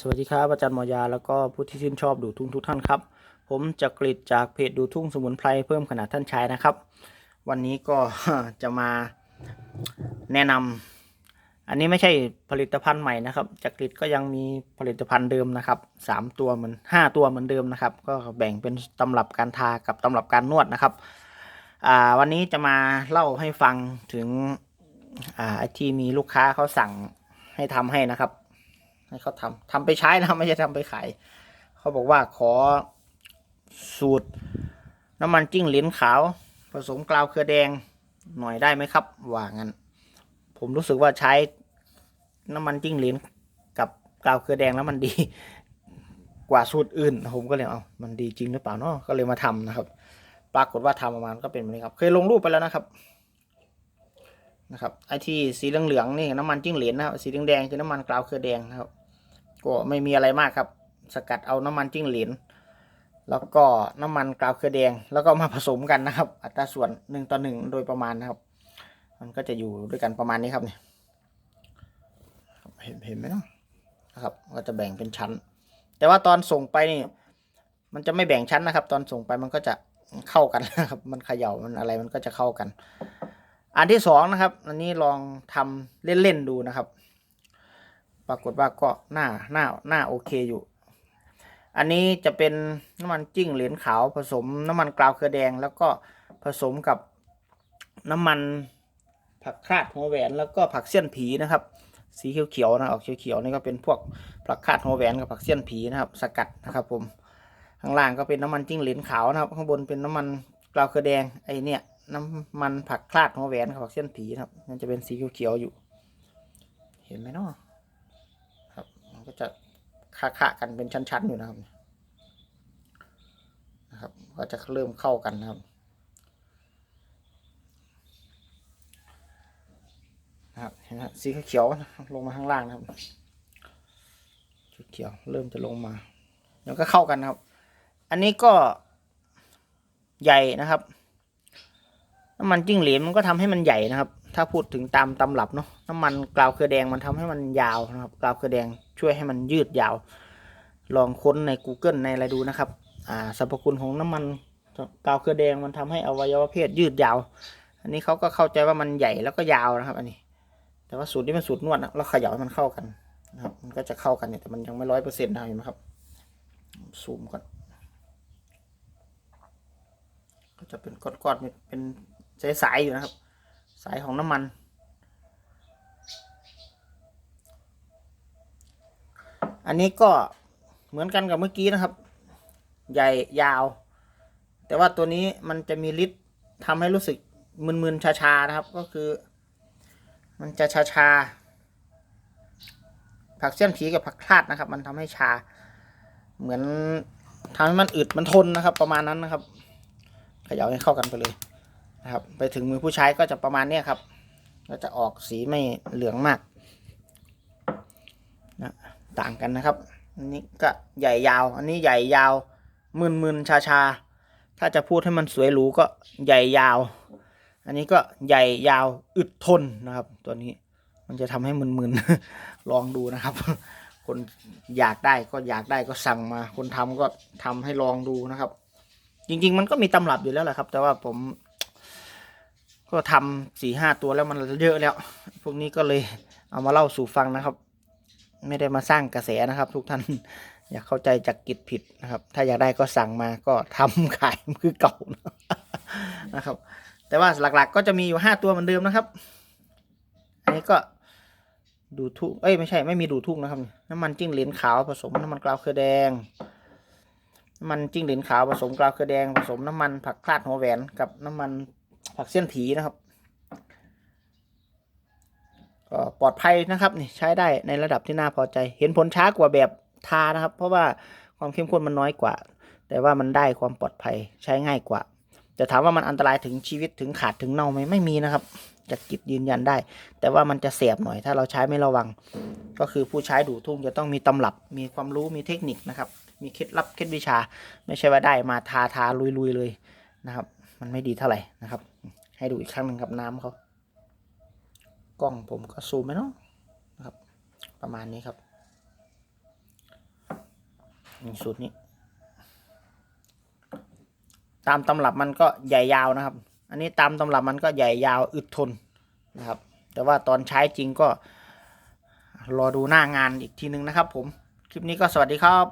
สวัสดีครับอาจารย์หมอยาแล้วก็ผู้ที่ชื่นชอบดูทุ่งทุกท่านครับ ผมจักริดจากเพจดูทุ่งสมุนไพรเพิ่มขนาดท่านชายนะครับ วันนี้ก็จะมาแนะนำอันนี้ไม่ใช่ผลิตภัณฑ์ใหม่นะครับจักริดก็ยังมีผลิตภัณฑ์เดิมนะครับสามตัวเหมือนห้าตัวเหมือนเดิมนะครับ ก็แบ่งเป็นตำรับการทากับตำรับการนวดนะครับวันนี้จะมาเล่าให้ฟังถึงอ่าไอที่มีลูกค้าเขาสั่งให้ทำให้นะครับ ให้เขาทำทำไปใช้นะไม่ใช่ทำไปขายเขาบอกว่าขอสูตร น้ำมันจิ้งเหลนขาว ผสมกลาวเครือแดงหน่อยได้ไหมครับ ว่างั้น ผมรู้สึกว่าใช้น้ำมันจิ้งเหลนกับกลาวเครือแดงแล้วมันดี กว่าสูตรอื่น ผมก็เลยเอามันดีจริงหรือเปล่าเนาะก็เลยมาทำนะครับ ปรากฏว่าทำออกมาก็เป็นแบบนี้ครับ เคยลงรูปไปแล้วนะครับนะครับไอที่สีเหลืองๆนี่น้ำมันจิ้งเหลนนะครับสีแดงๆคือน้ำมันกลาวเครือแดงนะครับ ก็ไม่มีอะไรมากครับ สกัดเอาน้ำมันจิ้งหลนแล้วก็น้ำมันกาวเครือแดง แล้วก็มาผสมกันนะครับ อัตราส่วนหนึ่งต่อหนึ่งโดยประมาณนะครับ มันก็จะอยู่ด้วยกันประมาณนี้ครับเนี่ยเห็นเห็นไหมเนาะนะครับ ก็จะแบ่งเป็นชั้น แต่ว่าตอนส่งไปนี่มันจะไม่แบ่งชั้นนะครับ ตอนส่งไปมันก็จะเข้ากันนะครับ มันเขย่ามันอะไรมันก็จะเข้ากัน อันที่สองนะครับ อันนี้ลองทำเล่นๆดูนะครับ ปรากฏว่าก็หน้าหน้าหน้าโอเคอยู่ อันนี้จะเป็นน้ำมันจิ้งเหรียญขาวผสมน้ำมันกราวเครือแดง แล้วก็ผสมกับน้ำมันผักคาดหัวแหวนแล้วก็ผักเสี้ยนผีนะครับ สีเขียวๆนะออกเขียวๆนี่ก็เป็นพวกผักคาดหัวแหวนกับผักเสี้ยนผีนะครับ สกัดนะครับ ผมข้างล่างก็เป็นน้ำมันจิ้งเหรียญขาวนะครับ ข้างบนเป็นน้ำมันกราวเครือแดงไอเนี่ยน้ำมันผักคลาดหัวแหวนกับผักเสี้ยนผีนะครับมันจะเป็นสีเขียวๆอยู่ เห็นไหมเนาะ จะค่าๆกันเป็นชั้นๆอยู่นะครับนะครับ ก็จะเริ่มเข้ากันนะครับนะครับเห็นไหมสีเขียวลงมาข้างล่างนะครับเขียวเริ่มจะลงมาแล้วก็เข้ากันนะครับ อันนี้ก็ใหญ่นะครับน้ำมันจิ้งเหลนมันก็ทำให้มันใหญ่นะครับ ถ้าพูดถึงตามตำรับเนาะน้ำมันกราวเครือแดงมันทำให้มันยาวนะครับกราวเครือแดงช่วยให้มันยืดยาว ลองค้นใน Google ในอะไรดูนะครับอ่าสรรพคุณของน้ำมันกราวเครือแดงมันทำให้อวัยวะเพศยืดยาว อันนี้เขาก็เข้าใจว่ามันใหญ่แล้วก็ยาวนะครับ อันนี้ แต่ว่าสูตรนี้เป็นสูตรนวดนะเราเขย่าให้มันเข้ากันนะครับ มันก็จะเข้ากันเนี่ยแต่มันยังไม่ร้อยเปอร์เซ็นต์นะเห็นไหมครับซูมก่อนก็จะเป็นก้อนๆเนี่ยเป็นสายๆอยู่นะครับ สายของน้ำมัน อันนี้ก็เหมือนกันกับเมื่อกี้นะครับ ใหญ่ยาว แต่ว่าตัวนี้มันจะมีฤทธิ์ทำให้รู้สึกมึนๆชาๆนะครับ ก็คือ มันจะชาๆผักเสี้ยนผีกับผักคลาดนะครับ มันทำให้ชา เหมือนทำให้มันอึดมันทนนะครับ ประมาณนั้นนะครับเขย่าให้เข้ากันไปเลย นะครับ ไปถึงมือผู้ใช้ก็จะประมาณนี้ครับ ก็จะออกสีไม่เหลืองมากนะต่างกันนะครับ อันนี้ก็ใหญ่ยาว อันนี้ใหญ่ยาวมึนมึนชาชาถ้าจะพูดให้มันสวยหรูก็ใหญ่ยาว อันนี้ก็ใหญ่ยาวอึดทนนะครับ ตัวนี้มันจะทำให้มึนๆลองดูนะครับ คนอยากได้ก็อยากได้ก็สั่งมา คนทำก็ทำให้ลองดูนะครับ จริง ๆ มันก็มีตำรับอยู่แล้วแหละครับ แต่ว่าผม ก็ทำสี่ห้าตัวแล้วมันเยอะแล้ว พวกนี้ก็เลยเอามาเล่าสู่ฟังนะครับ ไม่ได้มาสร้างกระแสนะครับ ทุกท่านอย่าเข้าใจจากกิจผิดนะครับ ถ้าอยากได้ก็สั่งมาก็ทำขายคือเก่านะครับ แต่ว่าหลักๆก็จะมีอยู่ห้าตัวเหมือนเดิมนะครับ อันนี้ก็ดูทุ่งเอ้ยไม่ใช่ไม่มีดูทุ่งนะครับ น้ำมันจิ้งเหลนขาวผสมน้ำมันกราวเครือแดงน้ำมันจิ้งเหลนขาวผสมกราวเครือแดง ผสมน้ำมันผักคลาดหัวแหวนกับน้ำมัน ผักเส้นผีนะครับก็ปลอดภัยนะครับนี่ใช้ได้ในระดับที่น่าพอใจ เห็นผลช้ากว่าแบบทานะครับ เพราะว่าความเข้มข้นมันน้อยกว่า แต่ว่ามันได้ความปลอดภัยใช้ง่ายกว่า แต่ถามว่ามันอันตรายถึงชีวิตถึงขาดถึงเน่าไหมไม่มีนะครับจากกิจยืนยันได้ แต่ว่ามันจะเสียบหน่อยถ้าเราใช้ไม่ระวัง ก็คือผู้ใช้ดูทุ่งจะต้องมีตำรับมีความรู้มีเทคนิคนะครับ มีเคล็ดลับเคล็ดวิชา ไม่ใช่ว่าได้มาทาทาลุยลุยๆเลยนะครับ มันไม่ดีเท่าไหร่นะครับ ให้ดูอีกครั้งหนึ่งครับน้ำเขากล้องผมก็ซูมไหมเนาะนะครับ ประมาณนี้ครับนี่สูตรนี้ ตามตำรับมันก็ใหญ่ยาวนะครับ อันนี้ตามตำรับมันก็ใหญ่ยาวอึดทนนะครับ แต่ว่าตอนใช้จริงก็รอดูหน้างานอีกทีนึงนะครับผม คลิปนี้ก็สวัสดีครับ